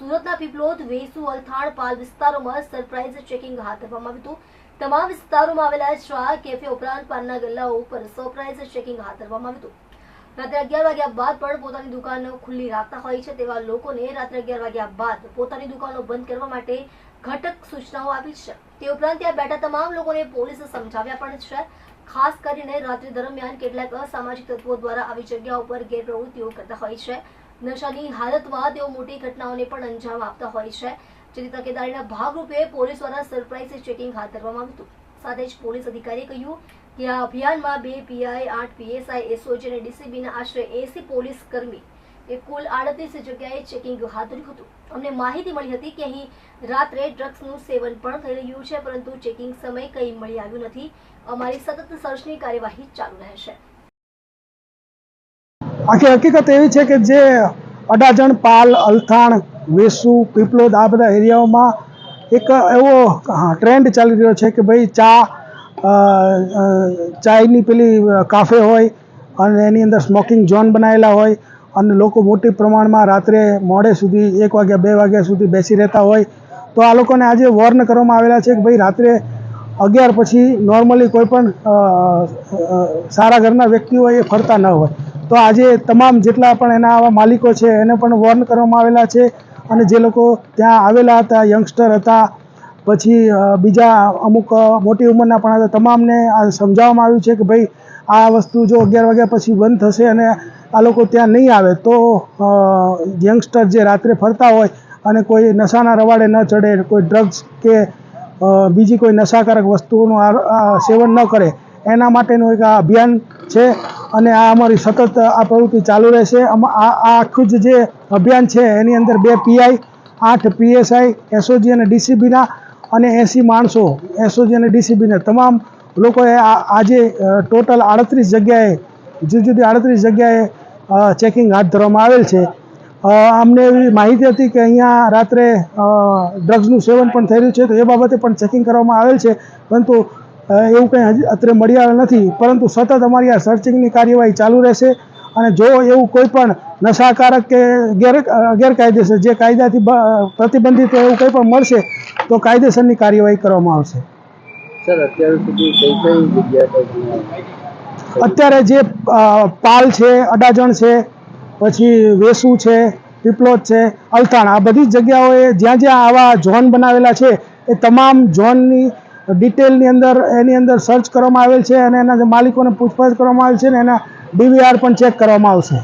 સુરતના પીપલોદ, વેસુ, અલથાણ, પાલ વિસ્તારોમાં surprise checking હાથ ધરવામાં આવ્યું તમામ વિસ્તારોમાં આવેલા ચા કેફે ઉપરાંત પાનના ગલ્લાઓ ઉપર સરપ્રાઇઝ ચેકિંગ હાથ ધરવામાં આવ્યું રાત્રે અગિયાર વાગ્યા બાદ પણ પોતાની દુકાનો ખુલ્લી રાખતા હોય છે તેવા લોકોને રાત્રે અગિયાર વાગ્યા બાદ પોતાની દુકાનો બંધ કરવા માટે ઘટક સૂચનાઓ આપી છે. તે ઉપરાંત ત્યાં બેઠા તમામ લોકોને પોલીસે સમજાવ્યા પણ છે. ખાસ કરીને રાત્રિ દરમિયાન કેટલાક અસામાજિક તત્વો દ્વારા આવી જગ્યા ઉપર ગેરપ્રવૃત્તિઓ કરતા હોય છે. નશાની હાલતમાં તેઓ મોટી ઘટનાઓને પણ અંજામ આપતા હોય છે. જેથી તકેદારીના ભાગરૂપે પોલીસ દ્વારા સરપ્રાઇઝ ચેકિંગ હાથ ધરવામાં આવ્યું સાથે જ પોલીસ અધિકારીએ કહ્યું કે આ અભિયાનમાં બે પીઆઈ, આઠ પીએસઆઈ, એસઓજી અને ડીસીબીના આશરે એસી પોલીસ કર્મી એ કુલ આડત્રીસ જગ્યાએ ચેકિંગ હાથ ધર્યું હતું. અમને માહિતી મળી હતી કે અહીં રાત્રે ડ્રગ્સનું સેવન પણ થઈ રહ્યું છે, પરંતુ ચેકિંગ સમય કંઈ મળી આવ્યું નથી. અમારી સતત સર્ચની કાર્યવાહી ચાલુ રહેશે. આખી હકીકત એવી છે કે જે અડાજણ, પાલ, અલથાણ, વેસુ, પીપલોદ આ બધા એરિયાઓમાં એક એવો ટ્રેન્ડ ચાલી રહ્યો છે કે ભાઈ ચા ચાયની પેલી કાફે હોય અને એની અંદર સ્મોકિંગ ઝોન બનાવેલા હોય અને લોકો મોટી પ્રમાણમાં રાત્રે મોડે સુધી એક વાગ્યા, બે વાગ્યા સુધી બેસી રહેતા હોય. તો આ લોકોને આજે વોર્ન કરવામાં આવેલા છે કે ભાઈ રાત્રે અગિયાર પછી નોર્મલી કોઈ પણ સારા ઘરના વ્યક્તિઓ એ ફરતા ન હોય. તો આજે તમામ જેટલા પણ એના આવા માલિકો છે, એને પણ વોર્ન કરવામાં આવેલા છે અને જે લોકો ત્યાં આવેલા હતા યંગસ્ટર હતા, પછી બીજા અમુક મોટી ઉંમરના પણ હતા, તમામને આ સમજાવવામાં આવ્યું છે કે ભાઈ, આ વસ્તુ જો અગિયાર વાગ્યા પછી બંધ થશે અને આ લોકો ત્યાં નહીં આવે, તો યંગસ્ટર જે રાત્રે ફરતા હોય અને કોઈ નશાના રવાડે ન ચડે, કોઈ ડ્રગ્સ કે બીજી કોઈ નશાકારક વસ્તુઓનું સેવન ન કરે, એના માટેનું એક આ અભિયાન છે અને આ અમારી સતત આ પ્રવૃત્તિ ચાલુ રહેશે. આ આખું જ જે અભિયાન છે, એની અંદર બે પીઆઈ, આઠ પીએસઆઈ, એસઓજી અને ડીસીબીના અને એંસી માણસો, એસઓજી અને ડીસીબીના તમામ લોકોએ આજે ટોટલ આડત્રીસ જગ્યાએ, જુદી જુદી આડત્રીસ જગ્યાએ ચેકિંગ હાથ ધરવામાં આવેલ છે. અમને એવી માહિતી હતી કે અહીંયા રાત્રે ડ્રગ્સનું સેવન પણ થઈ રહ્યું છે, તો એ બાબતે પણ ચેકિંગ કરવામાં આવેલ છે. પરંતુ એવું કંઈ અત્રે મળી આવેલ નથી. પરંતુ સતત અમારી આ સર્ચિંગની કાર્યવાહી ચાલુ રહેશે અને જો એવું કોઈ પણ નશાકારક કે ગેર ગેરકાયદેસર જે કાયદાથી પ્રતિબંધિત એવું કંઈ પણ મળશે તો કાયદેસરની કાર્યવાહી કરવામાં આવશે. સર અત્યાર સુધી કઈ કઈ જગ્યા અત્યારે જે પાલ છે અડાજણ છે પછી વેસુ છે પીપલોદ છે અલથાણ આ બધી જ જગ્યાઓએ જ્યાં જ્યાં આવા ઝોન બનાવેલા છે એ તમામ ઝોનની ડિટેલની અંદર, એની અંદર સર્ચ કરવામાં આવેલ છે અને એના જે માલિકોને પૂછપરછ કરવામાં આવેલ છે ને એના ડીવીઆર પણ ચેક કરવામાં આવશે.